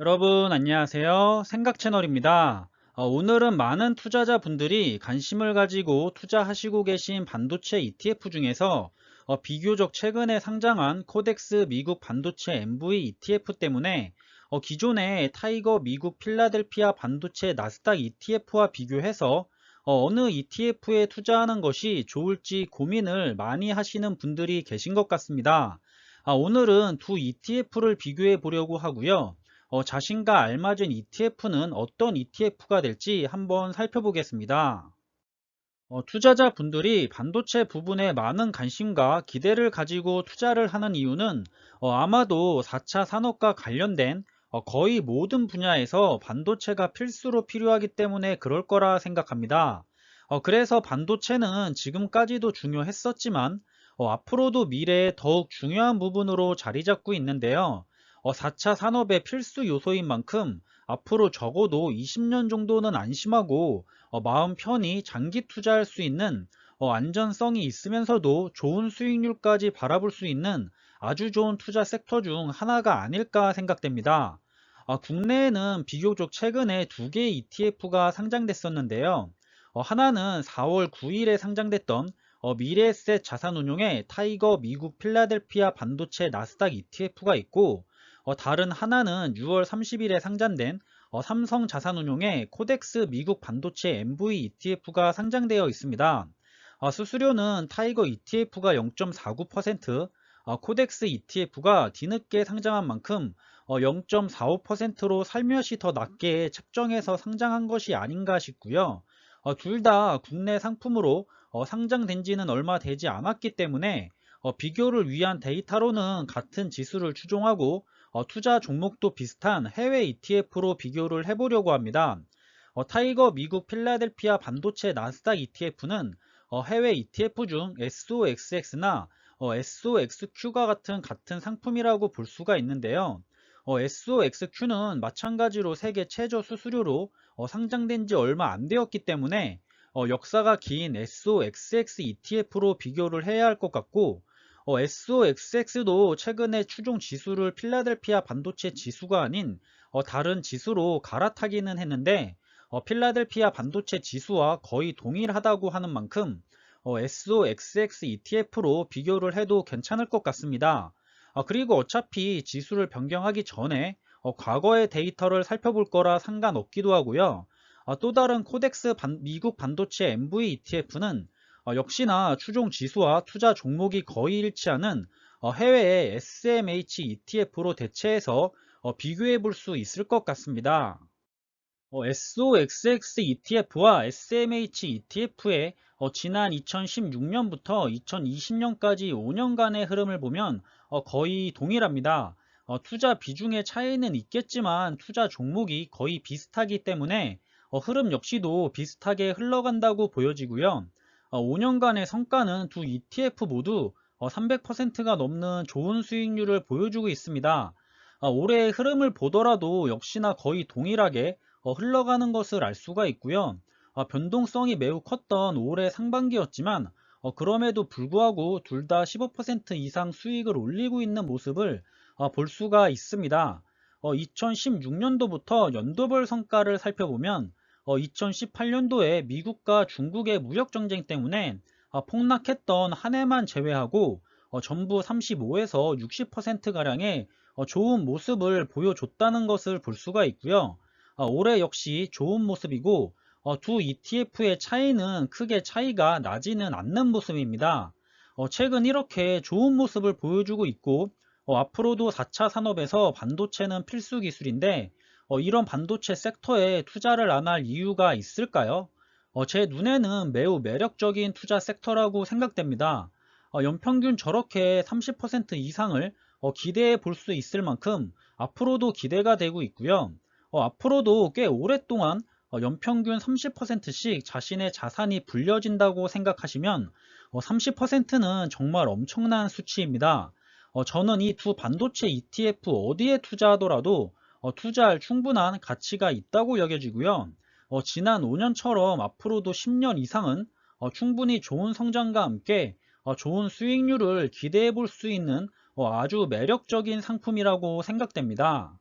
여러분 안녕하세요. 생각 채널입니다. 어, 오늘은 많은 투자자분들이 관심을 가지고 투자하시고 계신 반도체 ETF 중에서 어, 비교적 최근에 상장한 코덱스 미국 반도체 MV ETF 때문에 어, 기존의 타이거 미국 필라델피아 반도체 나스닥 ETF와 비교해서 어, 느 ETF에 투자하는 것이 좋을지 고민을 많이 하시는 분들이 계신 것 같습니다. 아, 오늘은 두 ETF를 비교해 보려고 하고요. 어, 자신과 알맞은 ETF는 어떤 ETF가 될지 한번 살펴보겠습니다. 어, 투자자분들이 반도체 부분에 많은 관심과 기대를 가지고 투자를 하는 이유는 어, 아마도 4차 산업과 관련된 어, 거의 모든 분야에서 반도체가 필수로 필요하기 때문에 그럴 거라 생각합니다. 어, 그래서 반도체는 지금까지도 중요했었지만 어, 앞으로도 미래에 더욱 중요한 부분으로 자리 잡고 있는데요. 어, 4차 산업의 필수 요소인 만큼 앞으로 적어도 20년 정도는 안심하고 어, 마음 편히 장기 투자할 수 있는 어, 안전성이 있으면서도 좋은 수익률까지 바라볼 수 있는 아주 좋은 투자 섹터 중 하나가 아닐까 생각됩니다. 아, 국내에는 비교적 최근에 두 개의 ETF가 상장됐었는데요. 어, 하나는 4월 9일에 상장됐던 어, 미래에셋 자산운용의 타이거 미국 필라델피아 반도체 나스닥 ETF가 있고 어, 다른 하나는 6월 30일에 상장된 어, 삼성 자산운용의 코덱스 미국 반도체 MV ETF가 상장되어 있습니다. 어, 수수료는 타이거 ETF가 0.49%, 어, 코덱스 ETF가 뒤늦게 상장한 만큼 0.45%로 살며시 더 낮게 책정해서 상장한 것이 아닌가 싶고요. 어, 둘다 국내 상품으로 어, 상장된 지는 얼마 되지 않았기 때문에 어, 비교를 위한 데이터로는 같은 지수를 추종하고 어, 투자 종목도 비슷한 해외 ETF로 비교를 해보려고 합니다. 어, 타이거 미국 필라델피아 반도체 나스닥 ETF는 어, 해외 ETF 중 SOXX나 SOXQ가 같은 같은 상품이라고 볼 수가 있는데요. SOXQ는 마찬가지로 세계 최저 수수료로 상장된 지 얼마 안 되었기 때문에 역사가 긴 SOXX ETF로 비교를 해야 할 것 같고 어, SOXX도 최근에 추종 지수를 필라델피아 반도체 지수가 아닌 어, 다른 지수로 갈아타기는 했는데 어, 필라델피아 반도체 지수와 거의 동일하다고 하는 만큼 어, SOXX ETF로 비교를 해도 괜찮을 것 같습니다. 어, 그리고 어차피 지수를 변경하기 전에 어, 과거의 데이터를 살펴볼 거라 상관없기도 하고요. 어, 또 다른 코덱스 반, 미국 반도체 MV ETF는 어, 역시나 추종 지수와 투자 종목이 거의 일치하는 어, 해외의 SMH ETF로 대체해서 어, 비교해 볼 수 있을 것 같습니다. SOXX ETF와 SMH ETF의 지난 2016년부터 2020년까지 5년간의 흐름을 보면 거의 동일합니다. 투자 비중의 차이는 있겠지만 투자 종목이 거의 비슷하기 때문에 흐름 역시도 비슷하게 흘러간다고 보여지고요. 5년간의 어, 성과는 두 ETF 모두 300%가 어, 넘는 좋은 수익률을 보여주고 있습니다. 어, 올해의 흐름을 보더라도 역시나 거의 동일하게 흘러가는 것을 알 수가 있고요. 변동성이 매우 컸던 올해 상반기였지만 그럼에도 불구하고 둘 다 15% 이상 수익을 올리고 있는 모습을 볼 수가 있습니다. 2016년도부터 연도별 성과를 살펴보면 2018년도에 어, 미국과 중국의 무역 정쟁 때문에 어, 폭락했던 한 해만 제외하고 어, 전부 35에서 60%가량의 좋은 모습을 보여줬다는 것을 볼 수가 있고요. 올해 역시 좋은 모습이고 두 ETF의 차이는 크게 차이가 나지는 않는 모습입니다. 최근 이렇게 좋은 모습을 보여주고 있고 앞으로도 4차 산업에서 반도체는 필수 기술인데 어, 이런 반도체 섹터에 투자를 안 할 이유가 있을까요? 어, 제 눈에는 매우 매력적인 투자 섹터라고 생각됩니다. 어, 연평균 저렇게 30% 이상을 어, 기대해 볼 수 있을 만큼 앞으로도 기대가 되고 있고요. 어, 앞으로도 꽤 오랫동안 어, 연평균 30%씩 자신의 자산이 불려진다고 생각하시면 30%는 정말 엄청난 수치입니다. 저는 이 두 반도체 ETF 어디에 투자하더라도 어, 투자할 충분한 가치가 있다고 여겨지고요. 어, 지난 5년처럼 앞으로도 10년 이상은 어, 충분히 좋은 성장과 함께 어, 좋은 수익률을 기대해 볼 수 있는 어, 아주 매력적인 상품이라고 생각됩니다.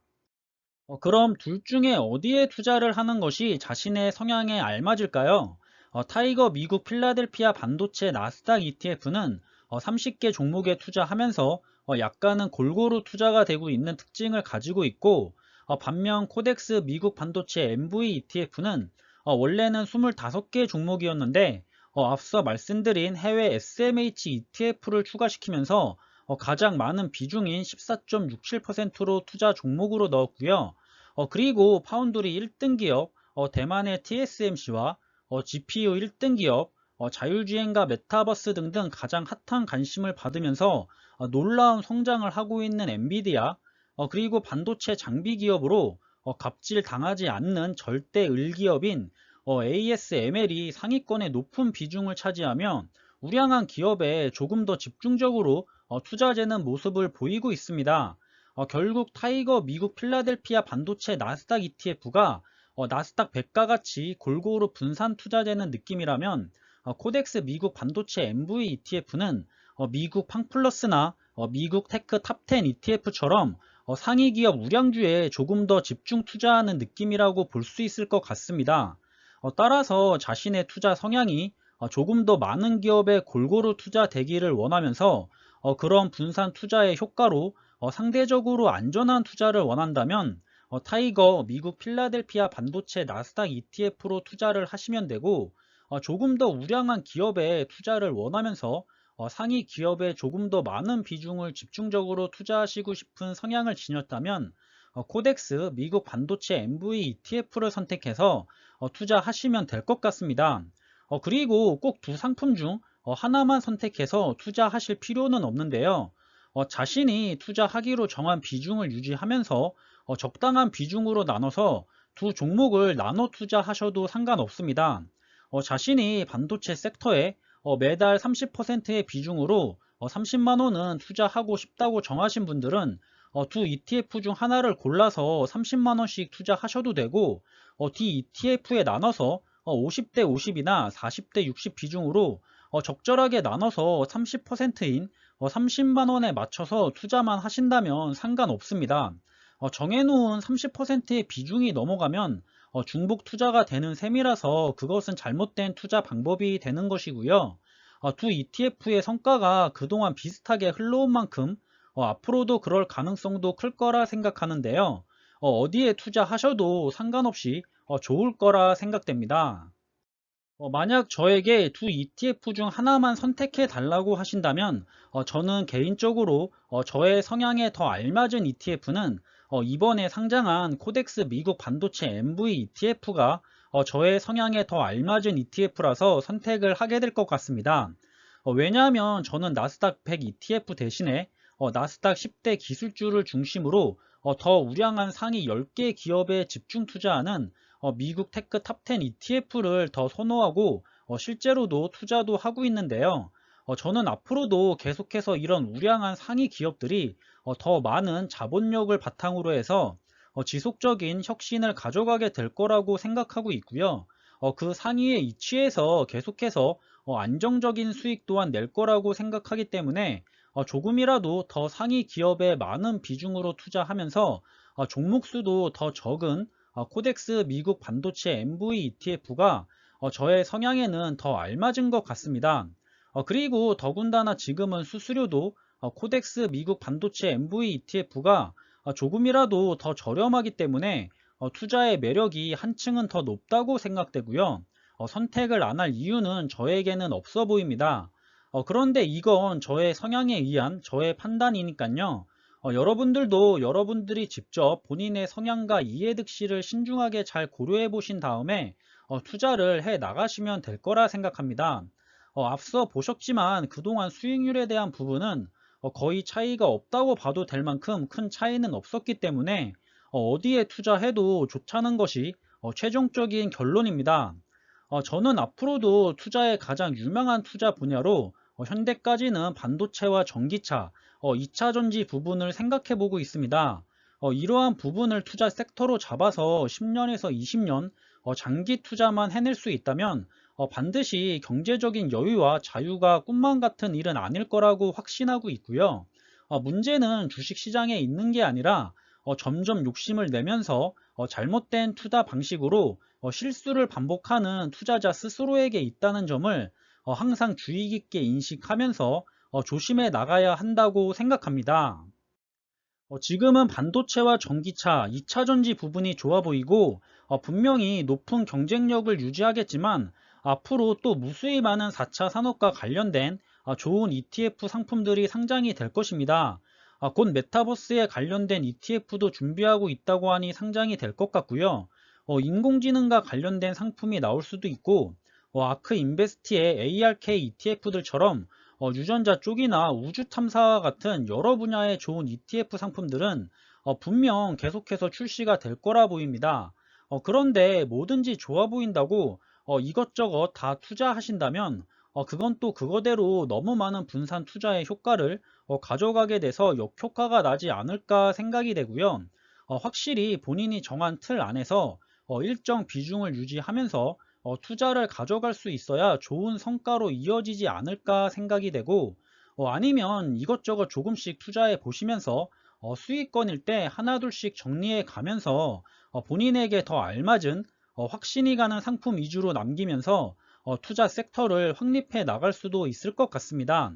어, 그럼 둘 중에 어디에 투자를 하는 것이 자신의 성향에 알맞을까요? 어, 타이거 미국 필라델피아 반도체 나스닥 ETF는 30개 종목에 투자하면서 어, 약간은 골고루 투자가 되고 있는 특징을 가지고 있고 어, 반면 코덱스 미국 반도체 MV ETF는 어, 원래는 25개 종목이었는데 어, 앞서 말씀드린 해외 SMH ETF를 추가시키면서 어, 가장 많은 비중인 14.67%로 투자 종목으로 넣었고요. 어, 그리고 파운드리 1등 기업 어, 대만의 TSMC와 GPU 1등 기업 자율주행과 메타버스 등등 가장 핫한 관심을 받으면서 놀라운 성장을 하고 있는 엔비디아 그리고 반도체 장비 기업으로 갑질 당하지 않는 절대 을기업인 ASML이 상위권의 높은 비중을 차지하며 우량한 기업에 조금 더 집중적으로 투자되는 모습을 보이고 있습니다. 결국 타이거 미국 필라델피아 반도체 나스닥 ETF가 나스닥 100과 같이 골고루 분산 투자되는 느낌이라면 코덱스 미국 반도체 MV ETF는 미국 팡플러스나 미국 테크 탑10 ETF처럼 상위 기업 우량주에 조금 더 집중 투자하는 느낌이라고 볼 수 있을 것 같습니다. 따라서 자신의 투자 성향이 조금 더 많은 기업에 골고루 투자되기를 원하면서 그런 분산 투자의 효과로 상대적으로 안전한 투자를 원한다면 타이거 미국 필라델피아 반도체 나스닥 ETF로 투자를 하시면 되고 조금 더 우량한 기업에 투자를 원하면서 상위 기업에 조금 더 많은 비중을 집중적으로 투자하시고 싶은 성향을 지녔다면 코덱스 미국 반도체 MV ETF를 선택해서 투자하시면 될 것 같습니다. 그리고 꼭 두 상품 중 하나만 선택해서 투자하실 필요는 없는데요. 자신이 투자하기로 정한 비중을 유지하면서 적당한 비중으로 나눠서 두 종목을 나눠 투자하셔도 상관없습니다. 자신이 반도체 섹터에 매달 30%의 비중으로 30만원은 투자하고 싶다고 정하신 분들은 두 ETF 중 하나를 골라서 30만원씩 투자하셔도 되고 D ETF에 나눠서 50대 50이나 40대 60 비중으로 적절하게 나눠서 30%인 30만원에 맞춰서 투자만 하신다면 상관없습니다. 정해놓은 30%의 비중이 넘어가면 중복 투자가 되는 셈이라서 그것은 잘못된 투자 방법이 되는 것이고요. 두 ETF의 성과가 그동안 비슷하게 흘러온 만큼 앞으로도 그럴 가능성도 클 거라 생각하는데요. 어디에 투자하셔도 상관없이 좋을 거라 생각됩니다. 만약 저에게 두 ETF 중 하나만 선택해 달라고 하신다면 저는 개인적으로 저의 성향에 더 알맞은 ETF는 이번에 상장한 코덱스 미국 반도체 MV ETF가 저의 성향에 더 알맞은 ETF라서 선택을 하게 될 것 같습니다. 왜냐하면 저는 나스닥 100 ETF 대신에 나스닥 10대 기술주를 중심으로 더 우량한 상위 10개 기업에 집중 투자하는 미국 테크 탑10 ETF를 더 선호하고 실제로도 투자도 하고 있는데요. 저는 앞으로도 계속해서 이런 우량한 상위 기업들이 더 많은 자본력을 바탕으로 해서 지속적인 혁신을 가져가게 될 거라고 생각하고 있고요. 그 상위에 위치해서 계속해서 안정적인 수익 또한 낼 거라고 생각하기 때문에 조금이라도 더 상위 기업에 많은 비중으로 투자하면서 종목 수도 더 적은 코덱스 미국 반도체 MV ETF가 저의 성향에는 더 알맞은 것 같습니다. 그리고 더군다나 지금은 수수료도 코덱스 미국 반도체 MV ETF가 조금이라도 더 저렴하기 때문에 투자의 매력이 한층은 더 높다고 생각되고요. 선택을 안 할 이유는 저에게는 없어 보입니다. 그런데 이건 저의 성향에 의한 저의 판단이니까요. 여러분들도 여러분들이 직접 본인의 성향과 이해득실을 신중하게 잘 고려해 보신 다음에 투자를 해 나가시면 될 거라 생각합니다. 어, 앞서 보셨지만 그동안 수익률에 대한 부분은 어, 거의 차이가 없다고 봐도 될 만큼 큰 차이는 없었기 때문에 어, 디에 투자해도 좋다는 것이 어, 최종적인 결론입니다. 어, 저는 앞으로도 투자의 가장 유명한 투자 분야로 어, 현대까지는 반도체와 전기차, 2차 전지 부분을 생각해 보고 있습니다. 이러한 부분을 투자 섹터로 잡아서 10년에서 20년 어, 장기 투자만 해낼 수 있다면 어, 반드시 경제적인 여유와 자유가 꿈만 같은 일은 아닐 거라고 확신하고 있고요. 어, 문제는 주식시장에 있는 게 아니라 어, 점점 욕심을 내면서 어, 잘못된 투자 방식으로 어, 실수를 반복하는 투자자 스스로에게 있다는 점을 어, 항상 주의 깊게 인식하면서 어, 조심해 나가야 한다고 생각합니다. 어, 지금은 반도체와 전기차, 2차 전지 부분이 좋아 보이고 어, 분명히 높은 경쟁력을 유지하겠지만 앞으로 또 무수히 많은 4차 산업과 관련된 아, 좋은 ETF 상품들이 상장이 될 것입니다. 아, 곧 메타버스에 관련된 ETF도 준비하고 있다고 하니 상장이 될 것 같고요. 어, 인공지능과 관련된 상품이 나올 수도 있고 어, 아크 인베스트의 ARK ETF들처럼 어, 유전자 쪽이나 우주 탐사와 같은 여러 분야의 좋은 ETF 상품들은 어, 분명 계속해서 출시가 될 거라 보입니다. 어, 그런데 뭐든지 좋아 보인다고 어, 이것저것 다 투자하신다면 어, 그건 또 그거대로 너무 많은 분산 투자의 효과를 어, 가져가게 돼서 역효과가 나지 않을까 생각이 되고요. 어, 확실히 본인이 정한 틀 안에서 어, 일정 비중을 유지하면서 어, 투자를 가져갈 수 있어야 좋은 성과로 이어지지 않을까 생각이 되고 어, 아니면 이것저것 조금씩 투자해 보시면서 어, 수익권일 때 하나둘씩 정리해 가면서 어, 본인에게 더 알맞은 어, 확신이 가는 상품 위주로 남기면서 어, 투자 섹터를 확립해 나갈 수도 있을 것 같습니다.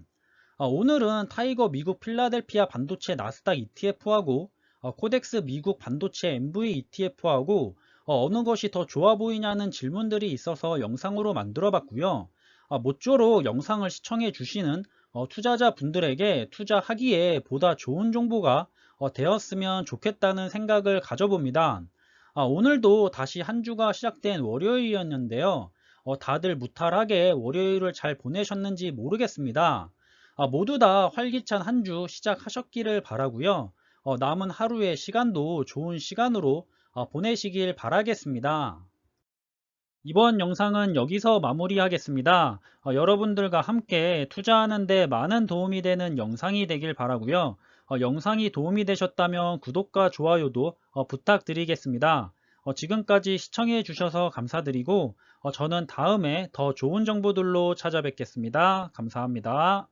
어, 오늘은 타이거 미국 필라델피아 반도체 나스닥 ETF하고 어, 코덱스 미국 반도체 MV ETF하고 어, 느 것이 더 좋아 보이냐는 질문들이 있어서 영상으로 만들어 봤고요. 아, 모쪼록 영상을 시청해 주시는 어, 투자자 분들에게 투자하기에 보다 좋은 정보가 어, 되었으면 좋겠다는 생각을 가져봅니다. 아, 오늘도 다시 한 주가 시작된 월요일이었는데요. 어, 다들 무탈하게 월요일을 잘 보내셨는지 모르겠습니다. 아, 모두 다 활기찬 한 주 시작하셨기를 바라고요. 어, 남은 하루의 시간도 좋은 시간으로 어, 보내시길 바라겠습니다. 이번 영상은 여기서 마무리하겠습니다. 어, 여러분들과 함께 투자하는데 많은 도움이 되는 영상이 되길 바라고요. 어, 영상이 도움이 되셨다면 구독과 좋아요도 어, 부탁드리겠습니다. 어, 지금까지 시청해 주셔서 감사드리고 어, 저는 다음에 더 좋은 정보들로 찾아뵙겠습니다. 감사합니다.